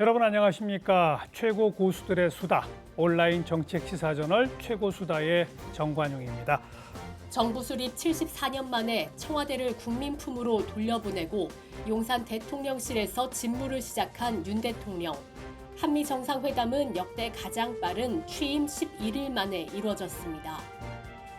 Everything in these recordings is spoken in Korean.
여러분 안녕하십니까? 최고 고수들의 수다 온라인 정책 시사 저널 최고 수다의 정관용입니다. 정부 수립 74년 만에 청와대를 국민품으로 돌려보내고 용산 대통령실에서 직무를 시작한 윤 대통령. 한미 정상회담은 역대 가장 빠른 취임 11일 만에 이루어졌습니다.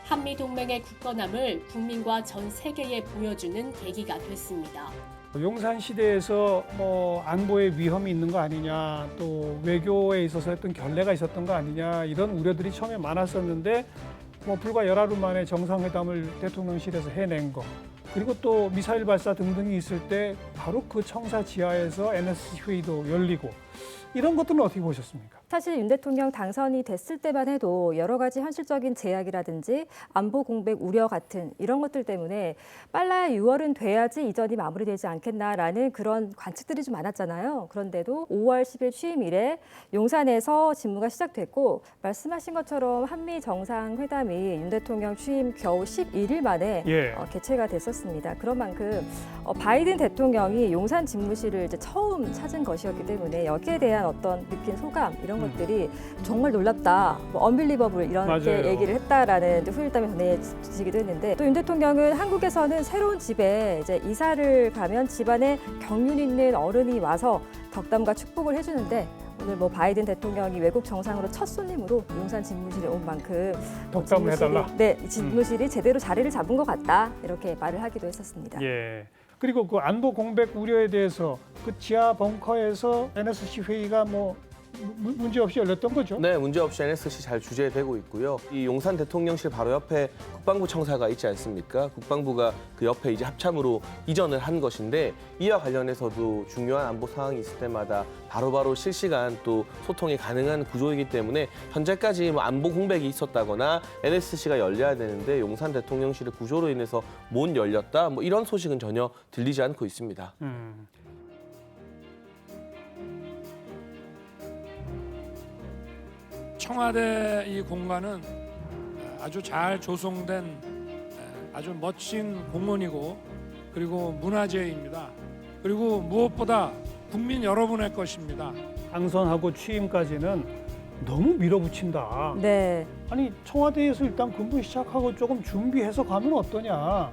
한미 동맹의 굳건함을 국민과 전 세계에 보여주는 계기가 됐습니다. 용산 시대에서 뭐 안보에 위험이 있는 거 아니냐, 또 외교에 있어서 어떤 결례가 있었던 거 아니냐 이런 우려들이 처음에 많았었는데 뭐 불과 열하루 만에 정상회담을 대통령실에서 해낸 거. 그리고 또 미사일 발사 등등이 있을 때 바로 그 청사 지하에서 NSC 회의도 열리고 이런 것들은 어떻게 보셨습니까? 사실 윤 대통령 당선이 됐을 때만 해도 여러 가지 현실적인 제약이라든지 안보 공백 우려 같은 이런 것들 때문에 빨라야 6월은 돼야지 이전이 마무리되지 않겠나라는 그런 관측들이 좀 많았잖아요. 그런데도 5월 10일 취임 이래 용산에서 직무가 시작됐고 말씀하신 것처럼 한미 정상회담이 윤 대통령 취임 겨우 11일 만에 예. 어, 개최가 됐었습니다. 그런 만큼 어, 바이든 대통령이 용산 집무실을 이제 처음 찾은 것이었기 때문에 여기에 대한 어떤 느낀 소감 이런 음. 것들이 정말 놀랍다, 뭐 언빌리버블 이렇게 맞아요. 얘기를 했다라는 이제 후일담이 전해지기도 했는데 또 윤 대통령은 한국에서는 새로운 집에 이제 이사를 가면 집안에 경륜 있는 어른이 와서 덕담과 축복을 해주는데. 오늘 뭐 바이든 대통령이 외국 정상으로 첫 손님으로 용산 집무실에 온 만큼 덕담을 집무실이- 해달라. 네, 이 집무실이 제대로 자리를 잡은 것 같다 이렇게 말을 하기도 했었습니다. 예. 그리고 그 안보 공백 우려에 대해서 그 지하 벙커에서 NSC 회의가 뭐 무- 문제 없이 열렸던 거죠. 네, 문제없이 NSC 잘 주재되고 있고요. 이 용산 대통령실 바로 옆에 국방부 청사가 있지 않습니까? 국방부가 그 옆에 이제 합참으로 이전을 한 것인데 이와 관련해서도 중요한 안보 상황이 있을 때마다 바로바로 실시간 또 소통이 가능한 구조이기 때문에 현재까지 뭐 안보 공백이 있었다거나 NSC가 열려야 되는데 용산 대통령실의 구조로 인해서 못 열렸다 뭐 이런 소식은 전혀 들리지 않고 있습니다. 음. 청와대 이 공간은 아주 잘 조성된 아주 멋진 공원이고 그리고 문화재입니다. 그리고 무엇보다 국민 여러분의 것입니다. 당선하고 취임까지는 너무 밀어붙인다. 네. 아니 청와대에서 일단 근무 시작하고 조금 준비해서 가면 어떠냐.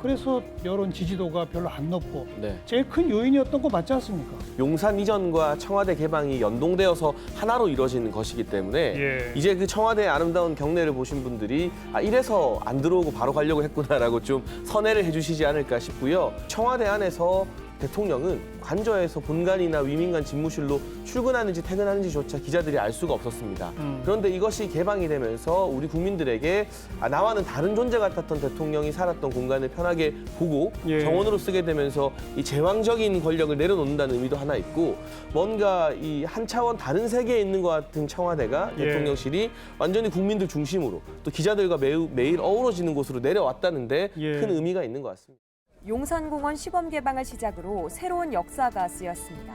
그래서 여론 지지도가 별로 안 높고 네. 제일 큰 요인이었던 거 맞지 않습니까? 용산 이전과 청와대 개방이 연동되어서 하나로 이루어지는 것이기 때문에 예. 이제 그 청와대의 아름다운 경내를 보신 분들이 아 이래서 안 들어오고 바로 가려고 했구나라고 좀 선회를 해주시지 않을까 싶고요. 청와대 안에서 대통령은 관저에서 본관이나 위민관 집무실로 출근하는지 퇴근하는지조차 기자들이 알 수가 없었습니다. 음. 그런데 이것이 개방이 되면서 우리 국민들에게 아, 나와는 다른 존재 같았던 대통령이 살았던 공간을 편하게 보고 예. 정원으로 쓰게 되면서 이 제왕적인 권력을 내려놓는다는 의미도 하나 있고 뭔가 이 한 차원 다른 세계에 있는 것 같은 청와대가 예. 대통령실이 완전히 국민들 중심으로 또 기자들과 매우 매일 어우러지는 곳으로 내려왔다는데 예. 큰 의미가 있는 것 같습니다. 용산공원 시범 개방을 시작으로 새로운 역사가 쓰였습니다.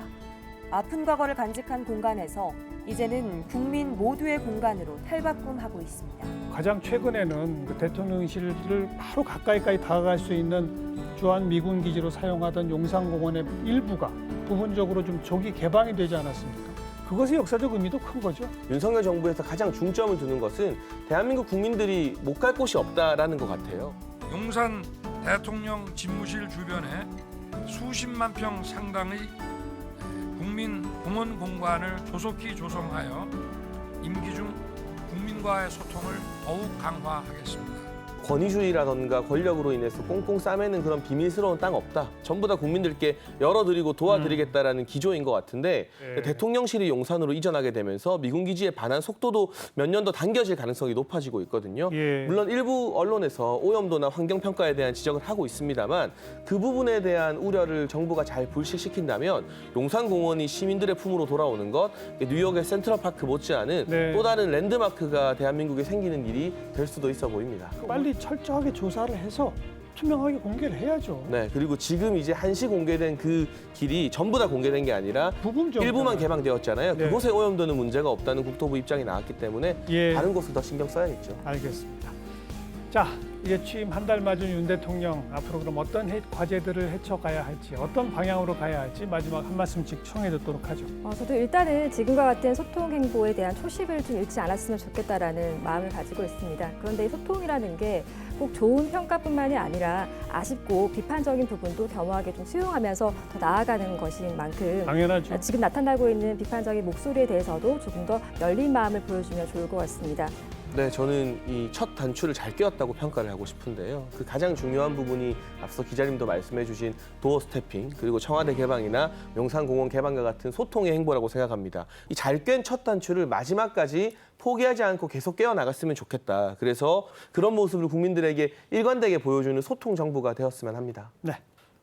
아픈 과거를 간직한 공간에서 이제는 국민 모두의 공간으로 탈바꿈하고 있습니다. 가장 최근에는 그 대통령실을 바로 가까이까지 다가갈 수 있는 주한 미군 기지로 사용하던 용산공원의 일부가 부분적으로 좀 조기 개방이 되지 않았습니까? 그것의 역사적 의미도 큰 거죠. 윤석열 정부에서 가장 중점을 두는 것은 대한민국 국민들이 못 갈 곳이 없다라는 것 같아요. 용산 대통령 집무실 주변에 수십만 평 상당의 국민 공원 공간을 조속히 조성하여 임기 중 국민과의 소통을 더욱 강화하겠습니다. 권위주의라던가 권력으로 인해서 꽁꽁 싸매는 그런 비밀스러운 땅 없다. 전부 다 국민들께 열어드리고 도와드리겠다라는 기조인 것 같은데 예. 대통령실이 용산으로 이전하게 되면서 미군 기지에 반한 속도도 몇 년 더 당겨질 가능성이 높아지고 있거든요. 예. 물론 일부 언론에서 오염도나 환경 평가에 대한 지적을 하고 있습니다만 그 부분에 대한 우려를 정부가 잘 불식시킨다면 용산공원이 시민들의 품으로 돌아오는 것, 뉴욕의 센트럴파크 못지않은 네. 또 다른 랜드마크가 대한민국에 생기는 일이 될 수도 있어 보입니다. 빨리 철저하게 조사를 해서 투명하게 공개를 해야죠. 네, 그리고 지금 이제 한시 공개된 그 길이 전부 다 공개된 게 아니라 부분적으로 일부만 개방되었잖아요. 네. 그곳에 오염도는 문제가 없다는 국토부 입장이 나왔기 때문에 예. 다른 곳을 더 신경 써야겠죠. 알겠습니다. 자, 이제 취임 한 달 맞은 윤 대통령 앞으로 그럼 어떤 해- 과제들을 헤쳐가야 할지, 어떤 방향으로 가야 할지 마지막 한 말씀씩 청해 듣도록 하죠. 어, 저도 일단은 지금과 같은 소통 행보에 대한 초심을 좀 잃지 않았으면 좋겠다라는 마음을 가지고 있습니다. 그런데 이 소통이라는 게 꼭 좋은 평가뿐만이 아니라 아쉽고 비판적인 부분도 겸허하게 좀 수용하면서 더 나아가는 것인 만큼 당연하죠. 지금 나타나고 있는 비판적인 목소리에 대해서도 조금 더 열린 마음을 보여주면 좋을 것 같습니다. 네, 저는 이 첫 단추를 잘 꿰었다고 평가를 하고 싶은데요. 그 가장 중요한 부분이 앞서 기자님도 말씀해 주신 도어 스태핑 그리고 청와대 개방이나 용산공원 개방과 같은 소통의 행보라고 생각합니다. 이잘 꿰은 첫 단추를 마지막까지 포기하지 않고 계속 꿰어 나갔으면 좋겠다. 그래서 그런 모습을 국민들에게 일관되게 보여주는 소통 정부가 되었으면 합니다. 네.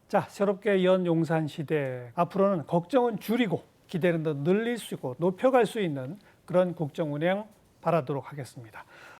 자, 새롭게 연 용산 시대 앞으로는 걱정은 줄이고 기대는 더 늘릴 수 있고 높여갈 수 있는 그런 국정 운영 바라도록 하겠습니다.